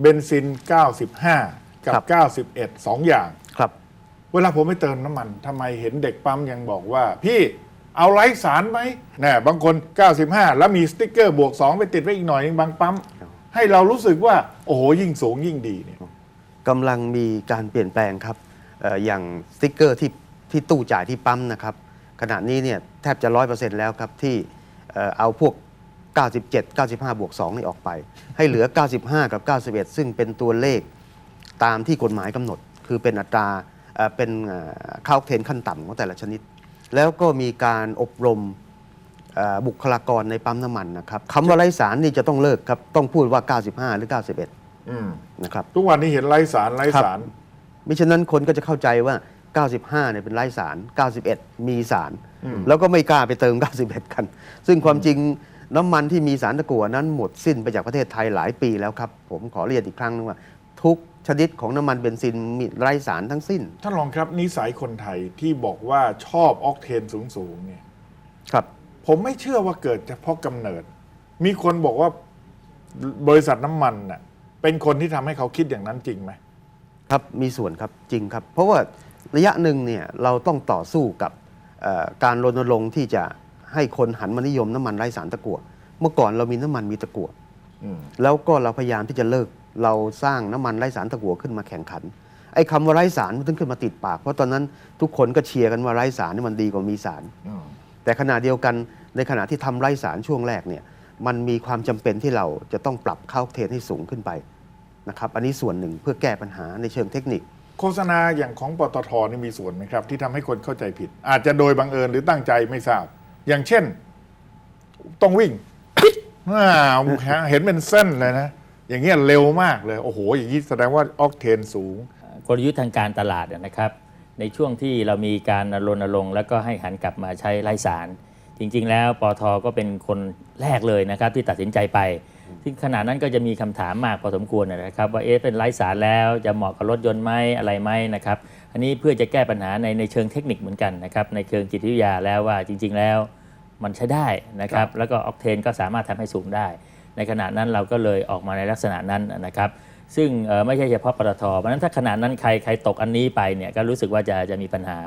เบนซิน 95กับครับ 91 2 อย่าง ครับ เวลาผมไปเติมน้ำมันทำไมเห็นเด็กปั๊มยังบอกว่า พี่เอาไร้สารไหมแน่บางคน 95 แล้วมีสติ๊กเกอร์บวก 2 ไปติดไว้อีกหน่อยนึงบางปั๊ม ให้เรารู้สึกว่า โอ้โห ยิ่งสูงยิ่งดีเนี่ยกำลังมีการเปลี่ยนแปลงครับเอ่ออย่างสติ๊กเกอร์ที่ที่ตู้จ่ายที่ปั๊มนะครับ ขณะนี้เนี่ยแทบจะร้อยเปอร์เซ็นต์แล้วครับที่เอ่อเอาพวก 97 95 บวก 2 นี่ออกไป ให้เหลือ 95 กับ 91 ซึ่งเป็นตัวเลขตามที่กฎหมายกำหนด คือเป็นอัตราเอ่อเป็นเอ่อค่าออกเทนขั้นต่ำของแต่ละชนิด แล้วก็มีการอบรมเอ่อบุคลากรในปั๊มน้ำมันนะครับคำว่าไร้สารนี่จะต้องเลิกครับ ต้องพูดว่า 95 หรือ 91อืมนะครับทุกวันนี้เห็นไร้สารไร้สารมิฉะนั้นคนก็จะเข้าใจว่า 95เนี่ยเป็นไร้สาร 91 มีสารอืมแล้วก็ไม่กล้าไปเติม 91 กัน ซึ่งความจริง น้ำมันที่มีสารตะกั่วนั้นหมดสิ้นไปจากประเทศไทยหลายปีแล้วครับ ผมขอเรียนอีกครั้งนึงว่า ทุกชนิดของน้ำมันเบนซินมีไร้สารทั้งสิ้น ท่านรองครับนิสัยคนไทยที่บอกว่าชอบออกเทนสูงๆเนี่ยครับ ผมไม่เชื่อว่าเกิดเฉพาะกำเนิด มีคนบอกว่าบริษัทน้ำมันน่ะเป็นคนที่ทำให้เขาคิดอย่างนั้นจริงไหมครับมีส่วนครับจริงครับ เพราะว่าระยะหนึ่งเนี่ยเราต้องต่อสู้กับเอ่อการรณรงค์ที่จะ ให้คนหันมานิยมน้ำมันไร้สารตะกั่วเมื่อก่อนเรามีน้ำมันมีตะกั่วอืมแล้วก็เราพยายามที่จะเลิกเราสร้างน้ำมันไร้สารตะกั่วขึ้นมาแข่งขันไอ้คำว่าไร้สารมันถึงขึ้นมาติดปาก เพราะตอนนั้นทุกคนก็เชียร์กันว่าไร้สารนี่มันดีกว่ามีสารอืมแต่ขณะเดียวกันในขณะที่ทำไร้สารช่วงแรกเนี่ยมันมีความจำเป็นที่เราจะต้องปรับค่าออกเทนให้สูงขึ้นไปนะครับอันนี้ส่วนหนึ่งเพื่อแก้ปัญหาในเชิงเทคนิค โฆษณาอย่างของปตทนี่มีส่วนไหมครับ ที่ทำให้คนเข้าใจผิด อาจจะโดยบังเอิญหรือตั้งใจไม่ทราบ อย่างเช่น ต้องวิ่งเห็นเป็นเส้นเลยนะ อย่างเงี้ยเร็วมากเลย โอ้โห อย่างนี้แสดงว่าออกเทนสูง กลยุทธ์ทางการตลาดนะครับ ในช่วงที่เรามีการรณรงค์แล้วก็ให้หันกลับมาใช้ไร้สาร จริง ๆ แล้วปอทก็เป็นคนแรกเลยนะครับ ที่ตัดสินใจไป ซึ่งขณะนั้นก็จะมีคำถามมากพอสมควรนะครับว่าเอ๊ะเป็นไร้สารแล้วจะเหมาะกับรถยนต์ไหมอะไรไหมนะครับอันนี้เพื่อจะแก้ปัญหาในในเชิงเทคนิคเหมือนกันนะครับในเชิงจิตวิทยาแล้วว่าจริง ๆ แล้วมันใช้ได้นะครับแล้วก็ออกเทนก็สามารถทำให้สูงได้ ในขณะนั้นเราก็เลยออกมาในลักษณะนั้นนะครับซึ่งเอ่อไม่ใช่เฉพาะปตทเพราะฉะนั้นถ้าขณะนั้นใครใครตกอันนี้ไปเนี่ยก็รู้สึกว่าจะจะมีปัญหา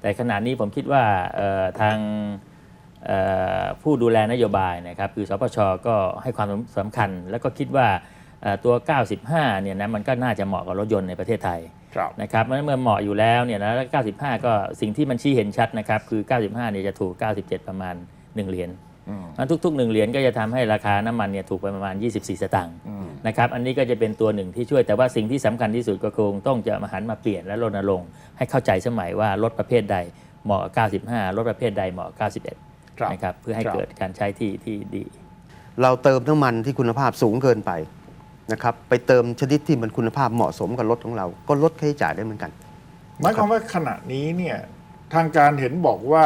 แต่ขณะนี้ผมคิดว่าเอ่อทางเอ่อ ผู้ดูแลนโยบายนะครับคือสปชก็ให้ความสำคัญ แล้วก็คิดว่าเอ่อตัว 95 เนี่ยนะมันก็น่าจะเหมาะกับรถยนต์ในประเทศไทยครับนะครับเพราะฉะนั้นเมื่อเหมาะอยู่แล้วเนี่ยนะแล้ว95 ก็สิ่งที่มันชี้เห็นชัดนะครับคือ 95 เนี่ยจะถูก 97 ประมาณ 1 เหรียญอืมมันทุกๆ 1 เหรียญก็จะทำให้ราคาน้ำมันเนี่ยถูกไปประมาณ 24 สตางค์อืมนะครับอันนี้ก็จะเป็นตัวหนึ่งที่ช่วยแต่ว่าสิ่งที่สำคัญที่สุดก็คงต้องจะมาหันมาเปลี่ยนและรณรงค์ให้เข้าใจสมัยว่ารถประเภทใดเหมาะกับ95 รถประเภทใดเหมาะกับครับ91 นะครับเพื่อให้ครับเกิดการใช้ที่ที่ดี เราเติมน้ำมันที่คุณภาพสูงเกินไปนะครับไปเติมชนิดที่มันคุณภาพเหมาะสมกับรถของเรา ก็ลดค่าใช้จ่ายได้เหมือนกันหมายความว่าขณะนี้เนี่ยทางการเห็นบอกว่า